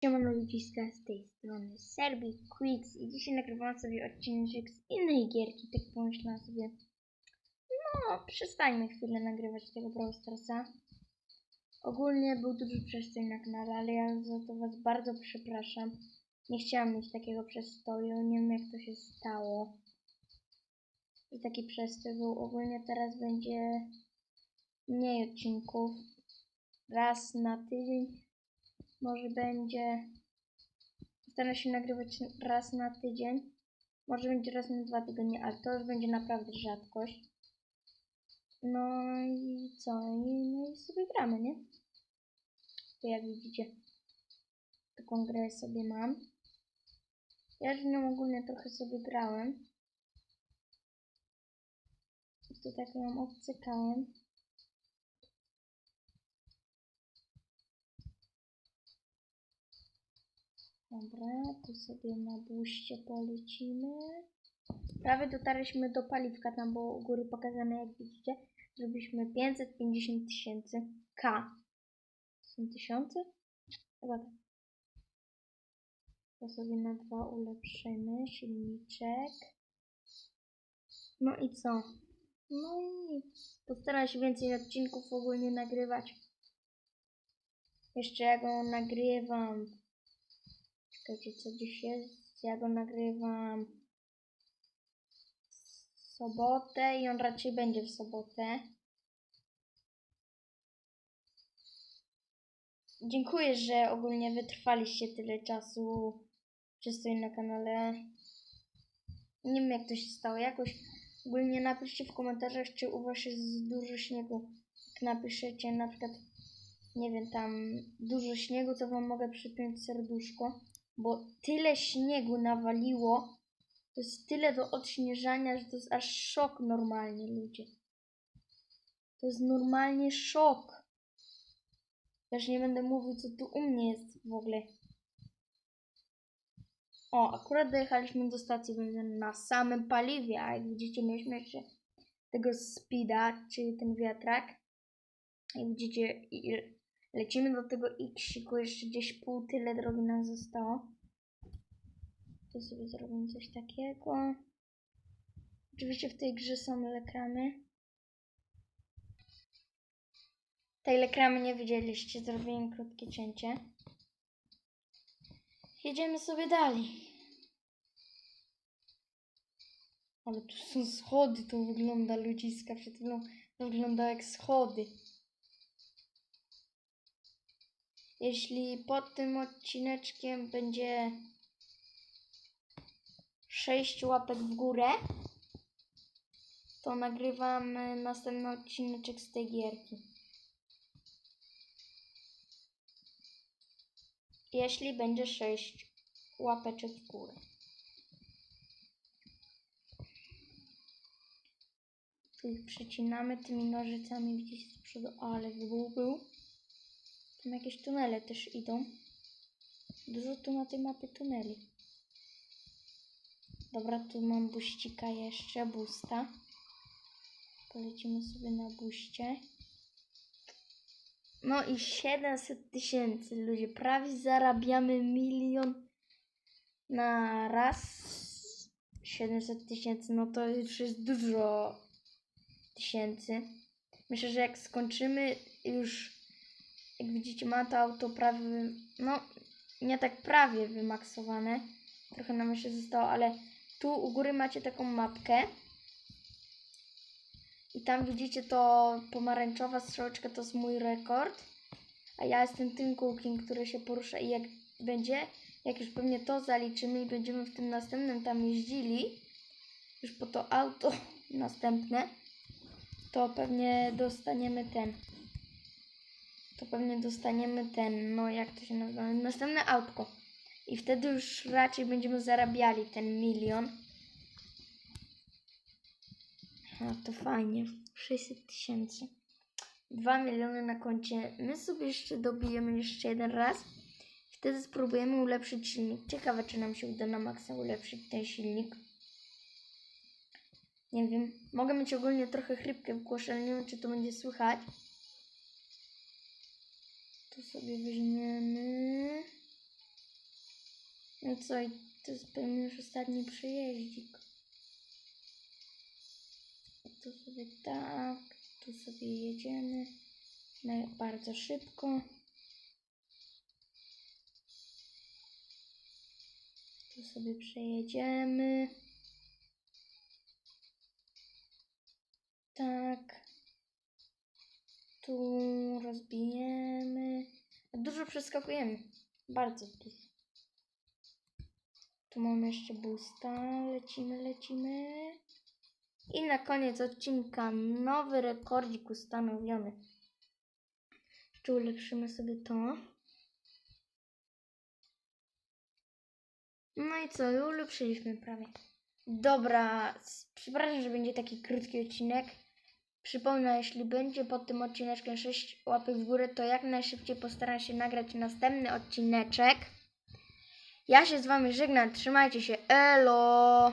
Siemano ludziska z tej strony Serbi Quicks i dzisiaj nagrywam sobie odcinek z innej gierki, tak pomyślałam sobie no przestańmy chwilę nagrywać tego Brawl Starsa. Ogólnie był duży przestój na kanale, ale ja za to was bardzo przepraszam. Nie chciałam mieć takiego przestoju, nie wiem jak to się stało. Że taki przestój był, ogólnie teraz będzie mniej odcinków. Raz na tydzień może będzie. Staram się nagrywać raz na tydzień. Może będzie raz na dwa tygodnie, ale to już będzie naprawdę rzadkość. No i co? I, no i sobie gramy, nie? To jak widzicie, taką grę sobie mam. Ja już nią ogólnie trochę sobie grałem. I tu tak ją obcykałem. Dobra, tu sobie na buście polecimy. Prawie dotarliśmy do paliwka, tam było u góry pokazane, jak widzicie. Zrobiliśmy 550 tysięcy K. Są tysiące? Chyba tak. To sobie na dwa ulepszymy. Silniczek. No i co? No i. Postaram się więcej odcinków ogólnie nagrywać. Jeszcze ja go nagrywam Czekajcie, co dziś jest? Ja go nagrywam w sobotę i on raczej będzie w sobotę. Dziękuję, że ogólnie wytrwaliście tyle czasu to na kanale. Nie wiem jak to się stało. Jakoś ogólnie napiszcie w komentarzach, czy u was jest dużo śniegu. Jak napiszecie na przykład, nie wiem, tam dużo śniegu, to wam mogę przypiąć serduszko bo tyle śniegu nawaliło, to jest tyle do odśnieżania, że to jest aż szok normalnie, ludzie. To jest normalnie szok. Też nie będę mówił, co tu u mnie jest w ogóle. O, akurat dojechaliśmy do stacji na samym paliwie, a jak widzicie, mieliśmy jeszcze tego speeda, czyli ten wiatrak. Jak widzicie, Lecimy do tego X-siku, jeszcze gdzieś pół tyle drogi nam zostało. Tu sobie zrobimy coś takiego. Oczywiście w tej grze są lekramy. Tej lekramy nie widzieliście, zrobiłem krótkie cięcie. Jedziemy sobie dalej. Ale tu są schody, to wygląda ludziska. Przed chwilą wygląda jak schody. Jeśli pod tym odcineczkiem będzie 6 łapek w górę, to nagrywam następny odcineczek z tej gierki. Jeśli będzie 6 łapeczek w górę. Tu ich przecinamy tymi nożycami gdzieś z przodu, ale wybuch był. Tam jakieś tunele też idą. Dużo tu na tej mapie tuneli. Dobra, tu mam buścika jeszcze, busta. Polecimy sobie na buście. No i 700 tysięcy, ludzie. Prawie zarabiamy milion na raz. 700 tysięcy, no to już jest dużo tysięcy. Myślę, że jak skończymy już jak widzicie ma to auto prawie, no nie tak prawie wymaksowane. Trochę nam jeszcze zostało, ale tu u góry macie taką mapkę. I tam widzicie to pomarańczowa strzałeczka to jest mój rekord. A ja jestem tym kółkiem, który się porusza i jak będzie, jak już pewnie to zaliczymy i będziemy w tym następnym tam jeździli, już po to auto następne, to pewnie dostaniemy ten to pewnie dostaniemy ten, no jak to się nazywa, następne autko. I wtedy już raczej będziemy zarabiali ten milion. A to fajnie. 600 tysięcy. 2 miliony na koncie. My sobie jeszcze dobijemy jeszcze jeden raz. Wtedy spróbujemy ulepszyć silnik. Ciekawe, czy nam się uda na maksa ulepszyć ten silnik. Nie wiem. Mogę mieć ogólnie trochę chrypkę w wiem, czy to będzie słychać. Tu sobie weźmiemy. No co, to jest pewnie już ostatni przejeździk. Tu sobie tak, tu sobie jedziemy. No, bardzo szybko. Tu sobie przejedziemy. Tak. Tu rozbijemy. Dużo przeskakujemy. Bardzo dużo. Tu mamy jeszcze boosta. Lecimy, lecimy. I na koniec odcinka nowy rekordzik ustanowiony. Jeszcze ulepszymy sobie to. No i co, ulepszyliśmy prawie. Dobra, przepraszam, że będzie taki krótki odcinek. Przypomnę, jeśli będzie pod tym odcineczkiem 6 łapek w górę, to jak najszybciej postaram się nagrać następny odcineczek. Ja się z Wami żegnam, trzymajcie się, elo!